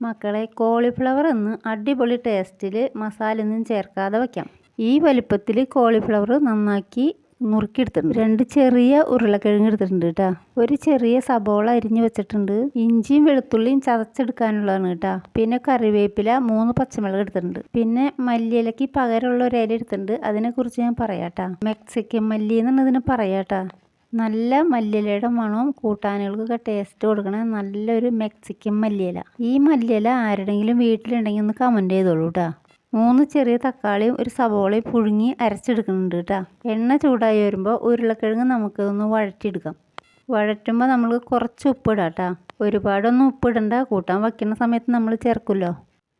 മക്കളെ കോളിഫ്ലവർ ഒന്ന് അടിപൊളി ടേസ്റ്റിൽ മസാല ഒന്നും ചേർക്കാതെ വയ്ക്കാം ഈ വലിപ്പത്തിൽ കോളിഫ്ലവർ നന്നാക്കി നുറുക്കിയെടുത്തിട്ടുണ്ട്. രണ്ട് ചെറിയ ഉരുളക്കിഴങ്ങ് എടുത്തിട്ടുണ്ട് കേട്ടോ. ഒരു ചെറിയ സബോള അരിഞ്ഞു വെച്ചിട്ടുണ്ട്. ഇഞ്ചിയും വെളുത്തുള്ളിയും ചതച്ചെടുക്കാനുള്ളതാണ് കേട്ടോ. പിന്നെ കറിവേപ്പില മൂന്ന് പച്ചമുളക് എടുത്തിട്ടുണ്ട്. പിന്നെ മല്ലിയിലക്ക് പകരമുള്ള ഒരു ഇല എടുത്തിട്ടുണ്ട്. അതിനെക്കുറിച്ച് ഞാൻ പറയാട്ടാ മെക്സിക്കൻ മല്ലി എന്നുള്ളതിന് പറയാട്ടാ നല്ല മല്ലിയിലയുടെ മണവും കൂട്ടാനുകൾക്കൊക്കെ ടേസ്റ്റ് കൊടുക്കണ നല്ലൊരു മെക്സിക്കൻ മല്ലിയില. ഈ മല്ലിയില ആരുടെങ്കിലും വീട്ടിലുണ്ടെങ്കിൽ ഒന്ന് കമന്റ് ചെയ്തോളൂ കേട്ടോ മൂന്ന് ചെറിയ തക്കാളിയും ഒരു സവോളയും പുഴുങ്ങി അരച്ചെടുക്കുന്നുണ്ട് കേട്ടോ എണ്ണ ചൂടായി വരുമ്പോൾ ഉരുളക്കിഴങ്ങ് നമുക്കതൊന്ന് വഴറ്റിയെടുക്കാം. വഴറ്റുമ്പോൾ നമ്മൾ കുറച്ച് ഉപ്പിടാം കേട്ടോ ഒരുപാടൊന്നും ഉപ്പിടണ്ട കൂട്ടാൻ വയ്ക്കുന്ന സമയത്ത് നമ്മൾ ചേർക്കുമല്ലോ.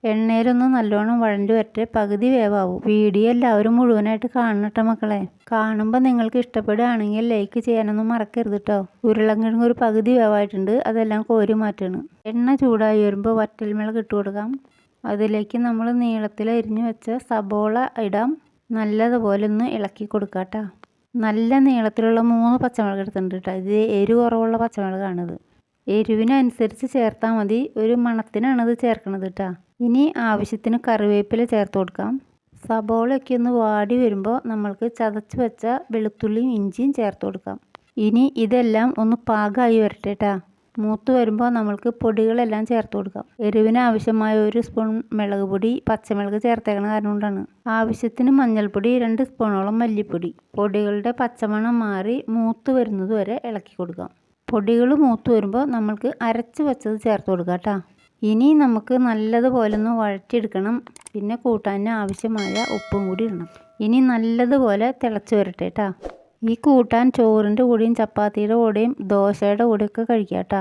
എണ്ണയിലൊന്ന് നല്ലോണം വഴണ്ടി വരട്ടെ പകുതി വേവാവും. വീഡിയോ എല്ലാവരും മുഴുവനായിട്ട് കാണണം മക്കളെ. കാണുമ്പോൾ നിങ്ങൾക്ക് ഇഷ്ടപ്പെടുകയാണെങ്കിൽ ലൈക്ക് ചെയ്യാനൊന്നും മറക്കരുത് കേട്ടോ ഉരുളക്കിഴങ്ങ് ഒരു പകുതി വേവായിട്ടുണ്ട് അതെല്ലാം കോരി മാറ്റണം. എണ്ണ ചൂടായി വരുമ്പോൾ വറ്റൽമുളക് ഇട്ട് കൊടുക്കാം. അതിലേക്ക് നമ്മൾ നീളത്തിൽ അരിഞ്ഞു വെച്ച സബോള ഇടാം. നല്ലതുപോലെ ഒന്ന് ഇളക്കി കൊടുക്കാം കേട്ടോ നല്ല നീളത്തിലുള്ള മൂന്ന് പച്ചമുളക് എടുത്തിട്ടുണ്ട് കേട്ടോ ഇത് എരിവ് കുറവുള്ള പച്ചമുളകാണിത്. എരിവിനനുസരിച്ച് ചേർത്താൽ മതി. ഒരു മണത്തിനാണ് ഇത് ചേർക്കണത് കേട്ടോ ഇനി ആവശ്യത്തിന് കറിവേപ്പില ചേർത്ത് കൊടുക്കാം. സബോളയൊക്കെ ഒന്ന് വാടി വരുമ്പോൾ നമ്മൾക്ക് ചതച്ച് വെച്ച വെളുത്തുള്ളിയും ഇഞ്ചിയും ചേർത്ത് കൊടുക്കാം. ഇനി ഇതെല്ലാം ഒന്ന് പാകമായി വരട്ടെ കേട്ടോ മൂത്ത് വരുമ്പോൾ നമ്മൾക്ക് പൊടികളെല്ലാം ചേർത്ത് കൊടുക്കാം. എരിവിന് ആവശ്യമായ ഒരു സ്പൂൺ മുളക് പൊടി പച്ചമുളക് ചേർത്തേക്കണ കാരണം കൊണ്ടാണ്. ആവശ്യത്തിന് മഞ്ഞൾപ്പൊടി രണ്ട് സ്പൂണോളം മല്ലിപ്പൊടി. പൊടികളുടെ പച്ചമണം മാറി മൂത്ത് വരുന്നത് വരെ ഇളക്കി കൊടുക്കാം. പൊടികൾ മൂത്ത് വരുമ്പോൾ നമ്മൾക്ക് അരച്ച് വെച്ചത് ചേർത്ത് കൊടുക്കാം കേട്ടോ ഇനി നമുക്ക് നല്ലതുപോലെ ഒന്ന് വഴറ്റിയെടുക്കണം. പിന്നെ കൂട്ടാൻ ആവശ്യമായ ഉപ്പും കൂടി ഇടണം. ഇനി നല്ലതുപോലെ തിളച്ച് വരട്ടെ കേട്ടോ ഈ കൂട്ടാൻ ചോറിന്റെ കൂടെയും ചപ്പാത്തിയുടെ കൂടെയും ദോശയുടെ കൂടെയൊക്കെ കഴിക്കാം കേട്ടോ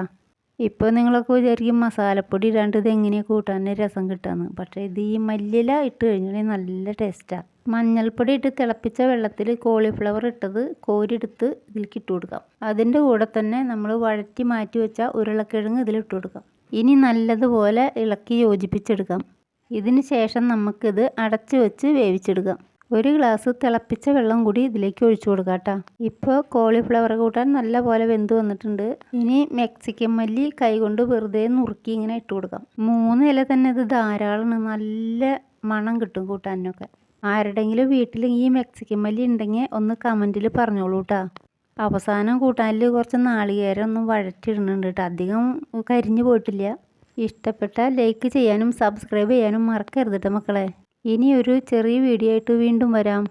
ഇപ്പോൾ നിങ്ങളൊക്കെ വിചാരിക്കും മസാലപ്പൊടി ഇടാണ്ട് ഇത് എങ്ങനെയാണ് കൂട്ടാൻ രസം കിട്ടുകയെന്ന് പക്ഷേ ഇത് ഈ മല്ലിയില ഇട്ട് കഴിഞ്ഞാൽ നല്ല ടേസ്റ്റാണ് മഞ്ഞൾപ്പൊടി ഇട്ട് തിളപ്പിച്ച വെള്ളത്തിൽ കോളിഫ്ലവർ ഇട്ടത് കോരിയെടുത്ത് ഇതിലേക്ക് ഇട്ട് കൊടുക്കാം. അതിന്റെ കൂടെ തന്നെ നമ്മൾ വഴറ്റി മാറ്റി വെച്ച ഉരുളക്കിഴങ്ങ് ഇതിലിട്ട് കൊടുക്കാം. ഇനി നല്ലതുപോലെ ഇളക്കി യോജിപ്പിച്ചെടുക്കാം. ഇതിന് ശേഷം നമുക്കിത് അടച്ചു വെച്ച് വേവിച്ചെടുക്കാം. ഒരു ഗ്ലാസ് തിളപ്പിച്ച വെള്ളം കൂടി ഇതിലേക്ക് ഒഴിച്ചു കൊടുക്കാം കേട്ടോ. ഇപ്പോൾ കോളിഫ്ലവർ കൂട്ടാൻ നല്ല പോലെ വെന്ത് വന്നിട്ടുണ്ട്. ഇനി മെക്സിക്കൻ മല്ലി കൈകൊണ്ട് വെറുതെ നുറുക്കി ഇങ്ങനെ ഇട്ട് കൊടുക്കാം. മൂന്ന് ഇല തന്നെ ഇത് ധാരാളമാണ് നല്ല മണം കിട്ടും കൂട്ടാനൊക്കെ. ആരുടെങ്കിലും വീട്ടിൽ ഈ മെക്സിക്കൻ മല്ലി ഉണ്ടെങ്കിൽ ഒന്ന് കമന്റിൽ പറഞ്ഞോളൂ കേട്ടോ. അവസാനം കൂട്ടാനിൽ കുറച്ച് നാളികേരം ഒന്നും വഴറ്റിടുന്നുണ്ട് കേട്ടോ. അധികം കരിഞ്ഞു പോയിട്ടില്ല. ഇഷ്ടപ്പെട്ട ലൈക്ക് ചെയ്യാനും സബ്സ്ക്രൈബ് ചെയ്യാനും മറക്കരുത് കേട്ടോ മക്കളെ. ഇനി ഒരു ചെറിയ വീഡിയോ ആയിട്ട് വീണ്ടും വരാം.